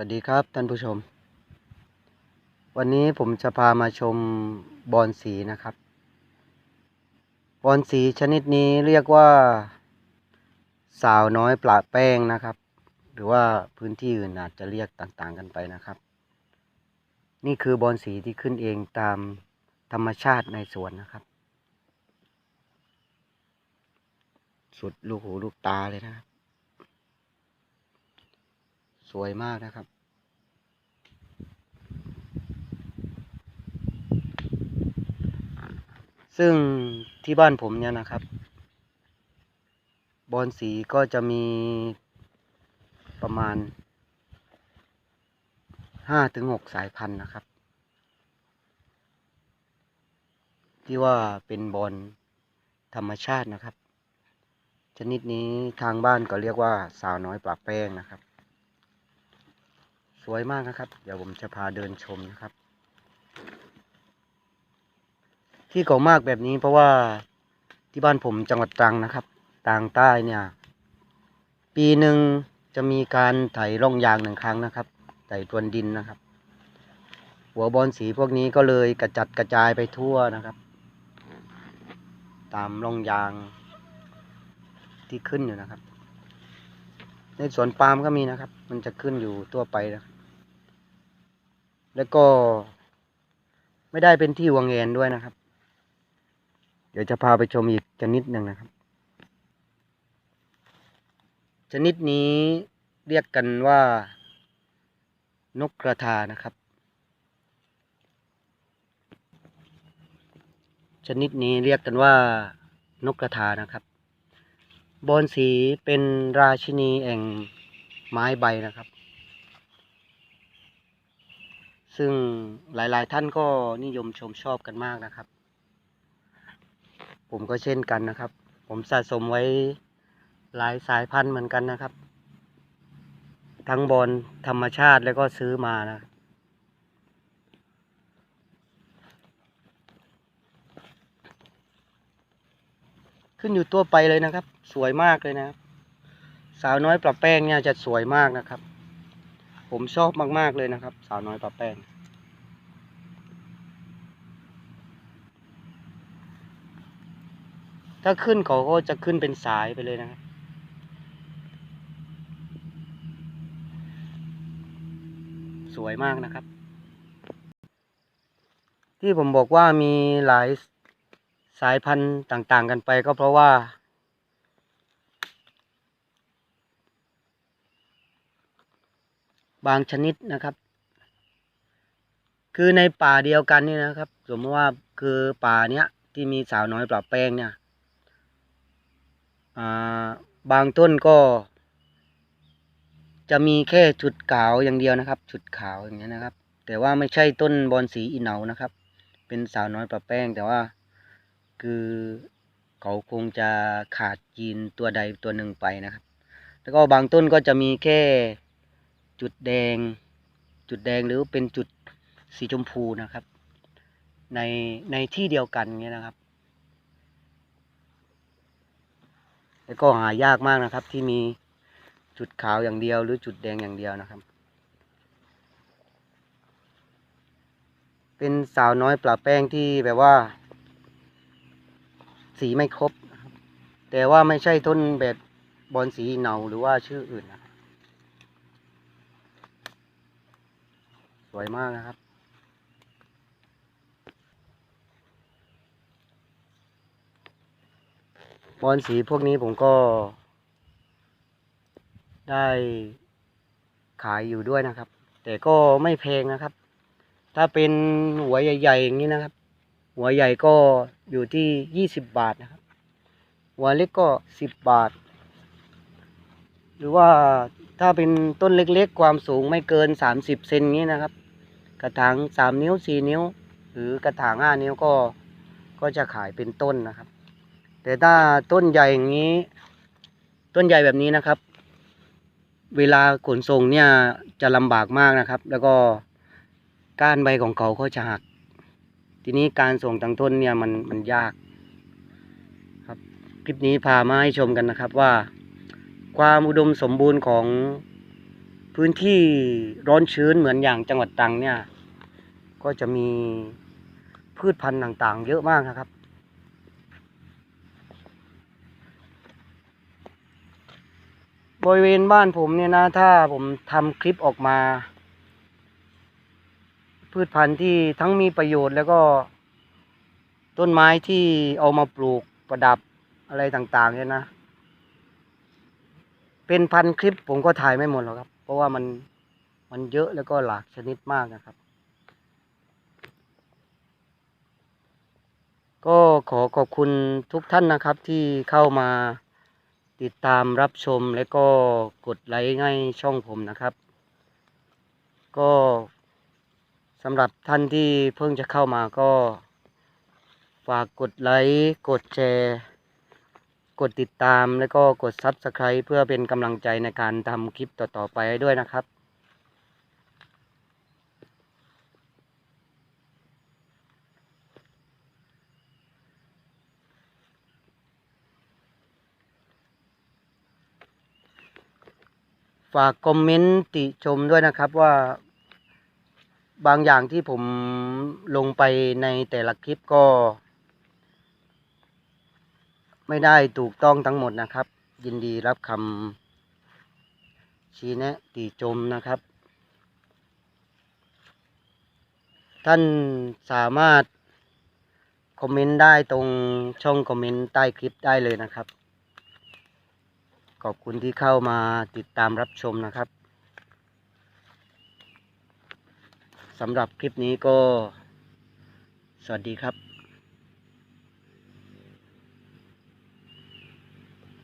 วัสดีครับท่านผู้ชม วันนี้ผมจะพามาชมบอนสีนะครับ บอนสีชนิดนี้เรียกว่า สาวน้อยปลาแป้งนะครับ หรือว่าพื้นที่อื่นอาจจะเรียกต่างๆกันไปนะครับ นี่คือบอนสีที่ขึ้นเองตามธรรมชาติในสวนนะครับ สุดลูกหูลูกตาเลยนะครับ สวยมากนะครับ ซึ่งที่บ้านผมเนี่ยนะครับ บอนสีก็จะมีประมาณห้าถึงหกสายพันธุ์นะครับ ที่ว่าเป็นบอนธรรมชาตินะครับ ชนิดนี้ทางบ้านก็เรียกว่าสาวน้อยปลาแป้งนะครับ วยมากนะครับ เดี๋ยวผมจะพาเดินชมนะครับ ที่เขามากแบบนี้เพราะว่าที่บ้านผมจังหวัดตรังนะครับตางใต้เนี่ย ปีหนึ่งจะมีการไถร่องยางหนึ่งครั้งนะครับไถตรวนดินนะครับ หัวบอลสีพวกนี้ก็เลยกระจัดกระจายไปทั่วนะครับ ตามร่องยางที่ขึ้นอยู่นะครับ ในสวนปาล์มก็มีนะครับ มันจะขึ้นอยู่ทั่วไปนะครับ แล้วก็ ไม่ได้เป็นที่วางเงนด้วยนะครับ เดี๋ยวจะพาไปชมอีกชนิดหนึ่งนะครับ ชนิดนี้เรียกกันว่า นกกระทานะครับ ชนิดนี้เรียกกันว่านกกระทานะครับ บอนสีเป็นราชินีแห่งไม้ใบนะครับ ซึ่งหลายๆท่านก็นิยมชมชอบกันมากนะครับ ผมก็เช่นกันนะครับ ผมสะสมไว้หลายสายพันธุ์เหมือนกันนะครับ ทั้งบอลธรรมชาติแล้วก็ซื้อมานะขึ้นอยู่ตัวไปเลยนะครับ สวยมากเลยนะครับ สาวน้อยปลาแป้งเนี่ยจะสวยมากนะครับ ผมชอบมากๆเลยนะครับ สาวน้อยปลาแป้ง ถ้าขึ้นเขาก็จะขึ้นเป็นสายไปเลยนะครับสวยมากนะครับ ที่ผมบอกว่ามีหลายสายพันธุ์ต่างๆกันไปก็เพราะว่า บางชนิดนะครับ คือในป่าเดียวกันนี่นะครับ สมมติว่าคือป่าเนี้ยที่มีสาวน้อยปลาแป้งเนี่ยบางต้นก็ จะมีแค่จุดขาวอย่างเดียวนะครับ จุดขาวอย่างเงี้ยนะครับ แต่ว่าไม่ใช่ต้นบอนสีอีเหนานะครับ เป็นสาวน้อยปลาแป้ง แต่ว่าคือเขาคงจะขาดยีนตัวใดตัวหนึ่งไปนะครับ แล้วก็บางต้นก็จะมีแค่ จุดแดง จุดแดงหรือเป็นจุดสีชมพูนะครับ ในในที่เดียวกันเงี้ยนะครับแล้วก็หายากมากนะครับ ที่มีจุดขาวอย่างเดียว หรือจุดแดงอย่างเดียวนะครับ เป็นสาวน้อยปลาแป้งที่แบบว่า สีไม่ครบ แต่ว่าไม่ใช่ต้นแบบบอลสีเนาหรือว่าชื่ออื่นนะครับ สวยมากนะครับ บอลสีพวกนี้ผมก็ ได้ขายอยู่ด้วยนะครับ แต่ก็ไม่แพงนะครับ ถ้าเป็นหัวใหญ่ๆอย่างนี้นะครับ หัวใหญ่ก็อยู่ที่ยี่สิบบาทนะครับ หัวเล็กก็สิบบาท หรือว่า ถ้าเป็นต้นเล็กๆ ความสูงไม่เกินสามสิบเซนนี้นะครับ กระถางสามนิ้วสี่นิ้ว หรือกระถางห้านิ้วก็ก็จะขายเป็นต้นนะครับ แต่ถ้าต้นใหญ่อย่างนี้ ต้นใหญ่แบบนี้นะครับ เวลาขนส่งเนี่ยจะลำบากมากนะครับ แล้วก็ก้านใบของเขาก็จะหัก ทีนี้การส่งต่างต้นเนี่ยมันมันยาก ครับ คลิปนี้พามาให้ชมกันนะครับว่า ความอุดมสมบูรณ์ของพื้นที่ร้อนชื้นเหมือนอย่างจังหวัดตรังเนี่ย ก็จะมีพืชพันธุ์ต่างๆ เยอะมากนะครับ บริเวณบ้านผมเนี่ยนะ ถ้าผมทำคลิปออกมา พืชพันธุ์ที่ทั้งมีประโยชน์แล้วก็ต้นไม้ที่เอามาปลูกประดับอะไรต่างๆเนี่ยนะ เป็นพันคลิปผมก็ถ่ายไม่หมดหรอกครับ เพราะว่ามันมันเยอะแล้วก็หลากชนิดมากนะครับ ก็ขอขอบคุณทุกท่านนะครับที่เข้ามาติดตามรับชมและก็กดไลค์ให้ช่องผมนะครับ ก็สำหรับท่านที่เพิ่งจะเข้ามาก็ ฝากกดไลค์ กดแชร์ กดติดตามแล้วก็กด Subscribe เพื่อเป็นกำลังใจในการทำคลิปต่อๆไปด้วยนะครับฝากคอมเมนต์ติชมด้วยนะครับว่าบางอย่างที่ผมลงไปในแต่ละคลิปก็ ไม่ได้ถูกต้องทั้งหมดนะครับ ยินดีรับคำชี้แนะติชมนะครับ ท่านสามารถคอมเมนต์ได้ตรงช่องคอมเมนต์ใต้คลิปได้เลยนะครับ ขอบคุณที่เข้ามาติดตามรับชมนะครับสำหรับคลิปนี้ก็ สวัสดีครับ